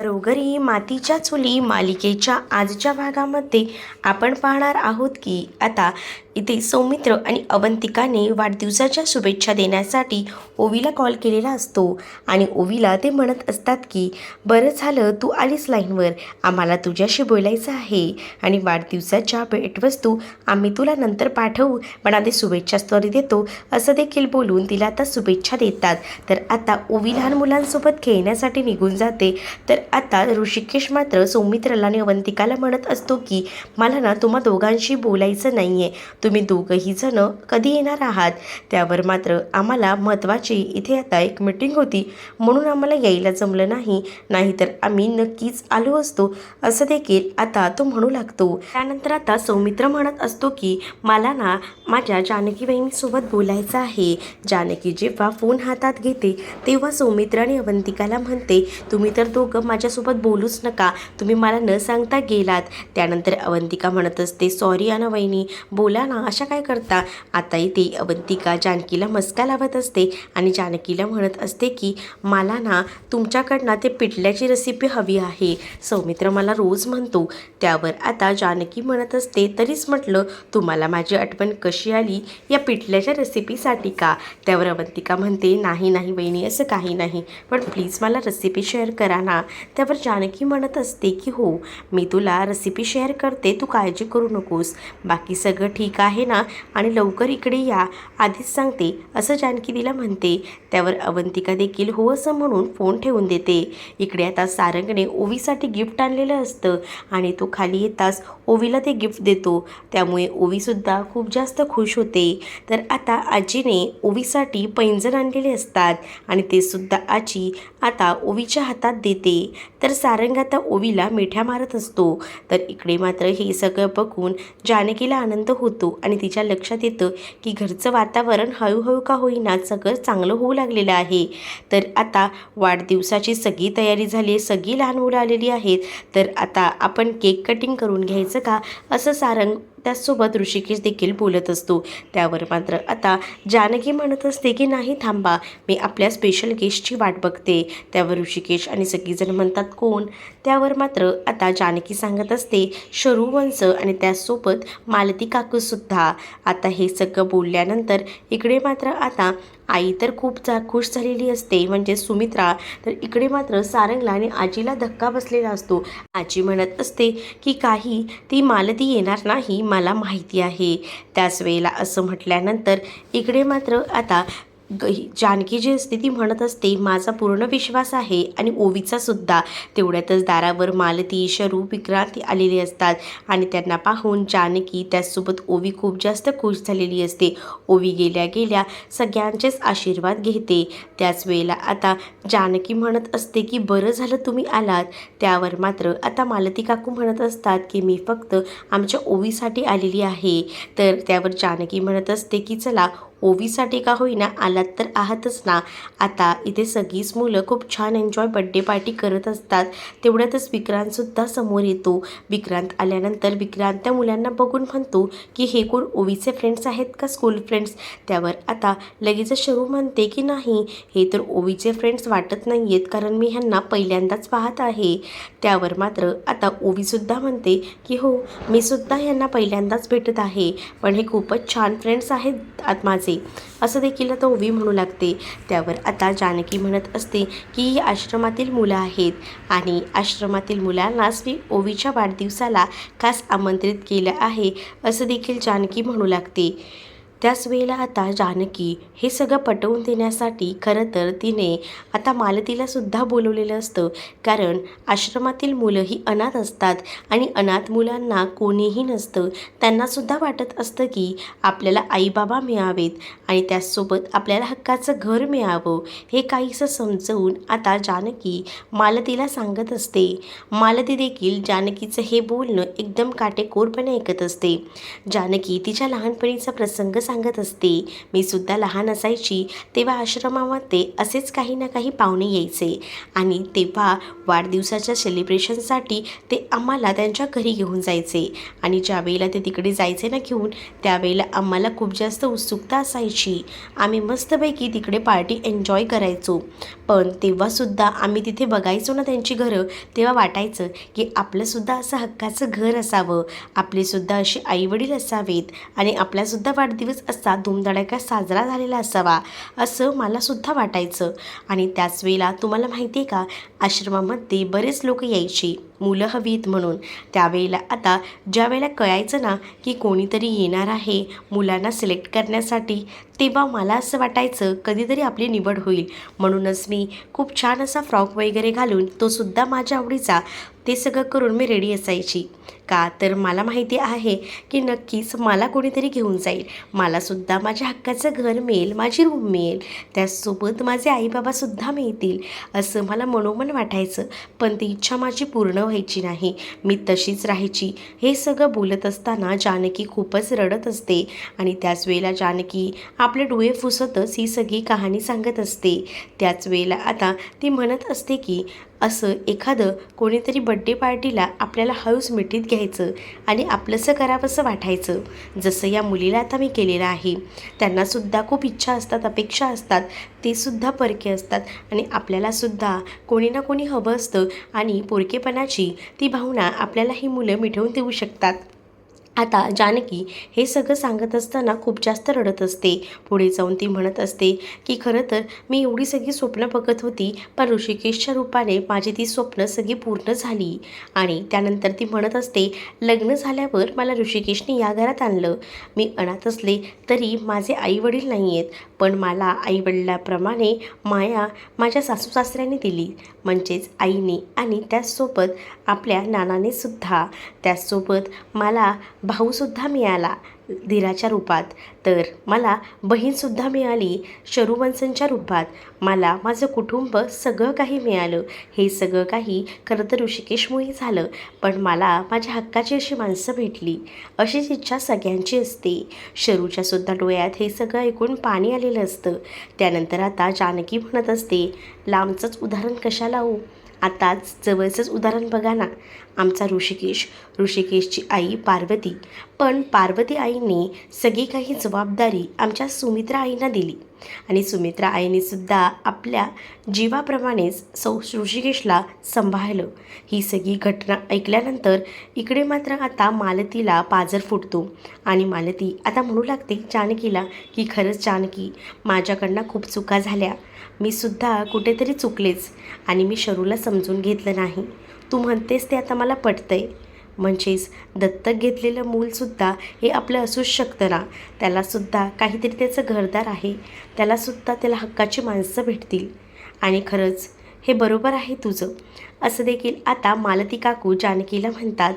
रोगरी मातीच्या चुली मालिकेच्या आजच्या भागामध्ये आपण पाहणार आहोत की आता इथे सौमित्र आणि अवंतिकाने वाढदिवसाच्या शुभेच्छा देण्यासाठी ओवीला कॉल केलेला असतो. आणि ओवीला ते म्हणत असतात की बरं झालं तू आलीस लाईनवर आम्हाला तुझ्याशी बोलायचं आहे. आणि वाढदिवसाच्या भेटवस्तू आम्ही तुला नंतर पाठवू. पण आधी शुभेच्छा स्टोरी देतो. असं देखील बोलून तिला आता शुभेच्छा देतात. तर आता ओवी लहान मुलांसोबत खेळण्यासाठी निघून जाते. तर आता ऋषिकेश मात्र सौमित्रला आणि अवंतिकाला म्हणत असतो की मला ना तुम्हा दोघांशी बोलायचं नाही आहे तुम्ही दोघंही जण कधी येणार आहात? त्यावर मात्र आम्हाला महत्त्वाची इथे आता एक मीटिंग होती. म्हणून आम्हाला यायला जमलं नाही. नाहीतर आम्ही नक्कीच आलो असतो. असं देखील आता तो म्हणू लागतो. त्यानंतर आता सौमित्र म्हणत असतो की मला ना माझ्या जानकी बहिणीसोबत बोलायचं आहे. जानकी जेव्हा फोन हातात घेते तेव्हा सौमित्र आणि अवंतिकाला म्हणते तुम्ही तर दोघं माझ्यासोबत बोलूच नका. तुम्ही मला न सांगता गेलात. त्यानंतर अवंतिका म्हणत असते सॉरी अना वहिनी बोला ना. अशा काय करता? आता इथे अवंतिका जानकीला मस्का लावत असते आणि जानकीला म्हणत असते की मला ना तुमच्याकडनं ते पिठल्याची रेसिपी हवी आहे. सौमित्र मला रोज म्हणतो. त्यावर आता जानकी म्हणत असते तरीच म्हटलं तुम्हाला माझी आठवण कशी आली? या पिठल्याच्या रेसिपीसाठी का? त्यावर अवंतिका म्हणते नाही नाही वहिनी असं काही नाही. पण प्लीज मला रेसिपी शेअर करा ना. त्यावर जानकी म्हणत असते की हो मी तुला रेसिपी शेअर करते तू काळजी करू नकोस. बाकी सगळं ठीक आहे आहे ना आणि लवकर इकडे या. आधीच सांगते असं जानकी तिला म्हणते. त्यावर अवंतिका देखील हो असं म्हणून फोन ठेवून देते. इकडे आता सारंगने ओवीसाठी गिफ्ट आणलेलं असतं आणि तो खाली येताच ओवीला ते गिफ्ट देतो. त्यामुळे ओवीसुद्धा खूप जास्त खुश होते. तर आता आजीने ओवीसाठी पैंजण आणलेले असतात आणि ते सुद्धा आजी आता ओवीच्या हातात देते. तर सारंग आता ओवीला मिठ्या मारत असतो. तर इकडे मात्र हे सगळं बघून जानकीला आनंद होतो. आणि तिच्या लक्षात येतं की घरचं वातावरण हळूहळू का होईना सगळं चांगलं होऊ लागलेलं आहे. तर आता वाढदिवसाची सगळी तयारी झाली आहे सगळी लहान मुलं आलेली आहेत. तर आता आपण केक कटिंग करून घ्यायचं का? असं सारंग त्याचसोबत ऋषिकेश देखील बोलत असतो. त्यावर मात्र आता जानकी म्हणत असते की नाही थांबा मी आपल्या स्पेशल गेस्टची वाट बघते. त्यावर ऋषिकेश आणि सगळीजण म्हणतात कोण? त्यावर मात्र आता जानकी सांगत असते शरूवंश आणि त्याचसोबत मालती काकूसुद्धा आता हे सगळं बोलल्यानंतर इकडे मात्र आता आई तर खूप जा खुश झालेली असते. म्हणजे सुमित्रा तर इकडे मात्र सारंगला आणि आजीला धक्का बसलेला असतो. आजी म्हणत असते की काही ती मालती येणार नाही मला माहिती आहे. त्याच वेळेला असं म्हटल्यानंतर इकडे मात्र आता जानकी जी असते ती म्हणत असते माझा पूर्ण विश्वास आहे आणि ओवीचा सुद्धा. तेवढ्यातच दारावर मालती शरू विक्रांती आलेली असतात आणि त्यांना पाहून जानकी त्याचसोबत ओवी खूप जास्त खुश झालेली असते. ओवी गेल्या गेल्या सगळ्यांचेच आशीर्वाद घेते. त्याच वेळेला आता जानकी म्हणत असते की बरं झालं तुम्ही आलात. त्यावर मात्र आता मालती काकू म्हणत असतात की मी फक्त आमच्या ओवीसाठी आलेली आहे. तर त्यावर जानकी म्हणत असते की चला ओवीसाठी का होईना आला आलात तर आहातच ना. आता इथे सगळीच मुलं खूप छान एन्जॉय बड्डे पार्टी करत असतात. तेवढ्यातच विक्रांतसुद्धा समोर येतो. विक्रांत आल्यानंतर विक्रांत त्या मुलांना बघून म्हणतो की हे कोण ओवीचे फ्रेंड्स आहेत का स्कूल फ्रेंड्स त्यावर आता लगेच शरू म्हणते की नाही हे तर ओवीचे फ्रेंड्स वाटत नाही आहेत कारण मी ह्यांना पहिल्यांदाच पाहत आहे. त्यावर मात्र आता ओवीसुद्धा म्हणते की हो मी सुद्धा ह्यांना पहिल्यांदाच भेटत आहे. पण हे खूपच छान फ्रेंड्स आहेत आत माझे. असं देखील आता ओवी म्हणू लागते. त्यावर आता जानकी म्हणत असते की ही आश्रमातील मुलं आहेत. आणि आश्रमातील मुलांनाच मी ओवीच्या वाढदिवसाला खास आमंत्रित केलं आहे असं देखील जानकी म्हणू लागते. त्याच वेळेला आता जानकी हे सगळं पटवून देण्यासाठी खरं तर तिने आता मालतीला सुद्धा बोलवलेलं असतं. कारण आश्रमातील मुलं ही अनाथ असतात आणि अनाथ मुलांना कोणीही नसतं. त्यांनासुद्धा वाटत असतं की आपल्याला आईबाबा मिळावेत आणि त्याचसोबत आपल्याला हक्काचं घर मिळावं हे काहीसं समजवून आता जानकी मालतीला सांगत असते. मालती देखील जानकीचं हे बोलणं एकदम काटेकोरपणे ऐकत असते. जानकी तिच्या लहानपणीचा प्रसंग सांगत असते. मी सुद्धा लहान असायची तेव्हा आश्रमामध्ये असेच काही ना काही पाहुणे यायचे. आणि तेव्हा वाढदिवसाच्या सेलिब्रेशनसाठी ते आम्हाला त्यांच्या घरी घेऊन जायचे. आणि ज्यावेळेला ते तिकडे जायचे ना घेऊन त्यावेळेला आम्हाला खूप जास्त उत्सुकता असायची. आम्ही मस्तपैकी तिकडे पार्टी एन्जॉय करायचो. पण तेव्हासुद्धा आम्ही तिथे बघायचो ना त्यांची घरं तेव्हा वाटायचं की आपलंसुद्धा असं हक्काचं घर असावं. आपलेसुद्धा असे आईवडील असावेत. आणि आपलासुद्धा वाढदिवस असा धुमधडाक्यात साजरा झालेला असावा असं मलासुद्धा वाटायचं. आणि त्याच वेळेला तुम्हाला माहिती आहे का आश्रमामध्ये बरेच लोक यायची. मुलं हवी आहेत म्हणून. त्यावेळेला आता ज्या वेळेला कळायचं ना की कोणीतरी येणार आहे मुलांना सिलेक्ट करण्यासाठी तेव्हा मला असं वाटायचं कधीतरी आपली निवड होईल. म्हणूनच मी खूप छान असा फ्रॉक वगैरे घालून तो सुद्धा माझ्या आवडीचा ते सगळं करून मी रेडी असायची. का तर मला माहिती आहे की नक्कीच मला कोणीतरी घेऊन जाईल. मलासुद्धा माझ्या हक्काचं घर मिळेल माझी रूम मिळेल त्यासोबत माझे आईबाबासुद्धा मिळतील असं मला मनोमन वाटायचं. पण ती इच्छा माझी पूर्ण व्हायची नाही. मी तशीच राहायची. हे सगळं बोलत असताना जानकी खूपच रडत असते आणि त्याच वेळेला जानकी आपले डोळे फुसतच ही सगळी कहाणी सांगत असते. त्याच वेळेला आता ती म्हणत असते की असं एखादं कोणीतरी बड्डे पार्टीला आपल्याला हळूच मिठीत घ्यायचं आणि आपलंसं करावंसं वाटायचं. जसं या मुलीला आता मी केलेलं आहे. त्यांनासुद्धा खूप इच्छा असतात अपेक्षा असतात ते सुद्धा परके असतात आणि आपल्यालासुद्धा कोणी ना कोणी हवं असतं आणि पोरकेपणाची ती भावना आपल्याला ही मुलं मिटवून देऊ शकतात. आता जानकी हे सगळं सांगत असताना खूप जास्त रडत असते. पुढे जाऊन ती म्हणत असते की खरं तर मी एवढी सगळी स्वप्न बघत होती पण ऋषिकेशच्या रूपाने माझी ती स्वप्न सगळी पूर्ण झाली. आणि त्यानंतर ती म्हणत असते लग्न झाल्यावर मला ऋषिकेशने या घरात आणलं. मी अनाथ असले तरी माझे आईवडील नाही आहेत पण मला आईवडिलाप्रमाणे माया माझ्या सासू सासऱ्याने दिली. म्हणजेच आईने आणि त्याचसोबत आपल्या नानाने सुद्धा त्याचसोबत मला भाऊसुद्धा मिळाला धीराच्या रूपात. तर मला बहीणसुद्धा मिळाली शरुवंशंच्या रूपात. मला माझं कुटुंब सगळं काही मिळालं. हे सगळं काही खरं तर ऋषिकेशमुळे झालं पण मला माझ्या हक्काची अशी माणसं भेटली. अशीच इच्छा सगळ्यांची असते. शरूच्यासुद्धा डोळ्यात हे सगळं ऐकून पाणी आलेलं असतं. त्यानंतर आता जानकी म्हणत असते लांबचंच उदाहरण कशाला हो? आताच जवळचंच उदाहरण बघा ना. आमचा ऋषिकेश ऋषिकेशची आई पार्वती. पण पार्वती आईने सगळी काही जबाबदारी आमच्या सुमित्रा आईंना दिली. आणि सुमित्रा आईने सुद्धा आपल्या जीवाप्रमाणेच सौ ऋषिकेशला सांभाळलं. ही सगळी घटना ऐकल्यानंतर इकडे मात्र आता मालतीला पाजर फुटतो. आणि मालती आता म्हणू लागते जानकीला की खरंच जानकी माझ्याकडनं खूप चुका झाल्या. मी सुद्धा कुठेतरी चुकलेच. आणि मी शरूला समजून घेतलं नाही. तू म्हणतेस ते आता मला पटतंय. म्हणजेच दत्तक घेतलेलं मूलसुद्धा हे आपलं असूच शकतं ना. त्यालासुद्धा काहीतरी त्याचं घरदार आहे. त्यालासुद्धा त्याला हक्काची माणसं भेटतील. आणि खरंच हे बरोबर आहे तुझं. असं देखील आता मालती काकू जानकीला म्हणतात.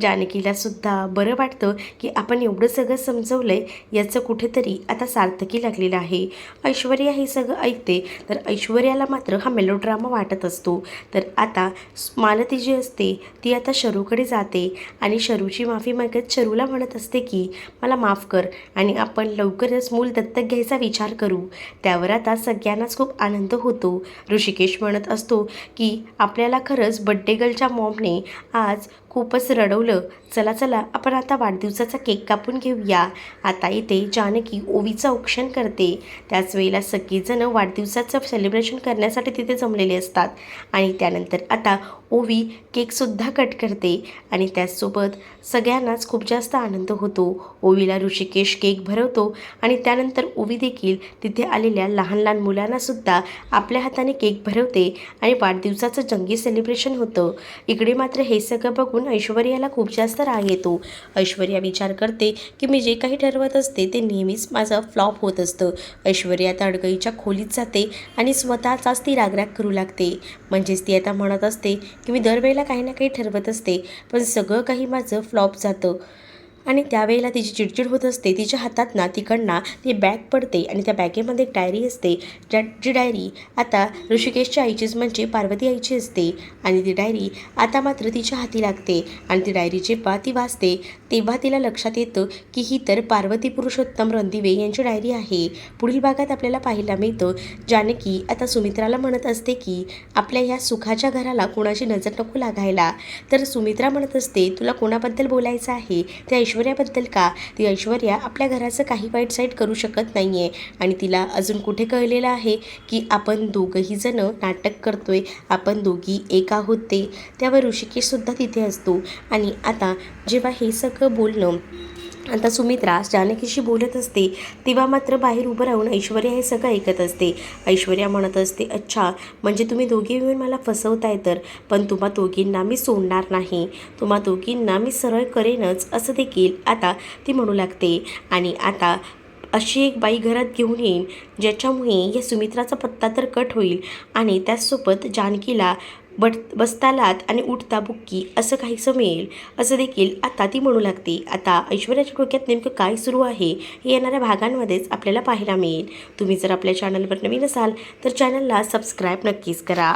जानकीला सुद्धा बरं वाटतं की आपण एवढं सगळं समजवलं आहे याचं कुठेतरी आता सार्थकी लागलेलं आहे. ऐश्वर्या हे सगळं ऐकते तर ऐश्वर्याला मात्र हा मेलोड्रामा वाटत असतो. तर आता मालती जी असते ती आता शरूकडे जाते आणि शरूची माफी मागत शरूला म्हणत असते की मला माफ कर आणि आपण लवकरच मूल दत्तक घ्यायचा विचार करू. त्यावर आता सगळ्यांनाच खूप आनंद होतो. ऋषिकेश म्हणत असतो की आपल्याला खरंच बड्डे गर्लच्या मॉमने आज खूपच रडवलं. चला चला आपण आता वाढदिवसाचा केक कापून घेऊया. आता इथे जानकी ओवीचं औक्षण करते. त्याच वेळेला सगळीजणं वाढदिवसाचं सेलिब्रेशन करण्यासाठी तिथे जमलेले असतात. आणि त्यानंतर आता ओवी केकसुद्धा कट करते. आणि त्याचसोबत सगळ्यांनाच खूप जास्त आनंद होतो. ओवीला ऋषिकेश केक भरवतो. आणि त्यानंतर ओवी देखील तिथे आलेल्या लहान लहान मुलांनासुद्धा आपल्या हाताने केक भरवते. आणि वाढदिवसाचं जंगी सेलिब्रेशन होतं. इकडे मात्र हे सगळं बघून ऐश्वर्याला खूप जास्त राग येतो. ऐश्वर्या विचार करते की मी जे काही ठरवत असते ते नेहमीच माझं फ्लॉप होत असतं. ऐश्वर्या आता खोलीत जाते आणि स्वतःचाच ती रागराग करू लागते. म्हणजेच ती आता म्हणत असते की मी दरवेळेला काही ना काही ठरवत असते पण सगळं काही माझं फ्लॉप जातं. आणि त्यावेळेला तिची चिडचिड होत असते तिच्या हातात ना तिकडनं ती बॅग पडते आणि त्या बॅगेमध्ये एक डायरी असते. ज्या जी डायरी आता ऋषिकेशच्या आईचीच म्हणजे पार्वती आईची असते आणि ती डायरी आता मात्र तिच्या हाती लागते आणि ती डायरी जेव्हा ती वाचते. तेव्हा तिला लक्षात येतं की ही तर पार्वती पुरुषोत्तम रणदिवे यांची डायरी आहे. पुढील भागात आपल्याला पाहायला मिळतं जानकी आता सुमित्राला म्हणत असते की आपल्या या सुखाच्या घराला कोणाची नजर नको लागायला. तर सुमित्रा म्हणत असते तुला कोणाबद्दल बोलायचं आहे? त्या ऐश्वर्याबद्दल का? ती ऐश्वर्या आपल्या घराचं काही वाईट साईट करू शकत नाही आहे आणि तिला अजून कुठे कळलेलं आहे की आपण दोघंही जण नाटक करतोय आपण दोघी एक आहोत ते. त्यावर ऋषिकेशसुद्धा तिथे असतो. आणि आता जेव्हा हे सगळं बोलणं आता सुमित्रा जानकीशी बोलत असते तेव्हा मात्र बाहेर उभं राहून ऐश्वर्या हे सगळं ऐकत असते. ऐश्वर्या म्हणत असते अच्छा म्हणजे तुम्ही दोघे मिळून मला फसवताय तर? पण तुम्हा दोघींना मी सोडणार नाही. तुम्हा दोघींना मी सरळ करेनच असं देखील आता ती म्हणू लागते. आणि आता अशी एक बाई घरात घेऊन येईन ज्याच्यामुळे या सुमित्राचा पत्ता तर कट होईल. आणि त्याचसोबत जानकीला बट बसता लात आणि उठता बुक्की असं काहीसं मिळेल असं देखील आता ती म्हणू लागते. आता ऐश्वर्याच्या डोक्यात नेमकं काय सुरू आहे हे येणाऱ्या भागांमध्येच आपल्याला पाहायला मिळेल. तुम्ही जर आपल्या चॅनलवर नवीन असाल तर चॅनलला सबस्क्राईब नक्कीच करा.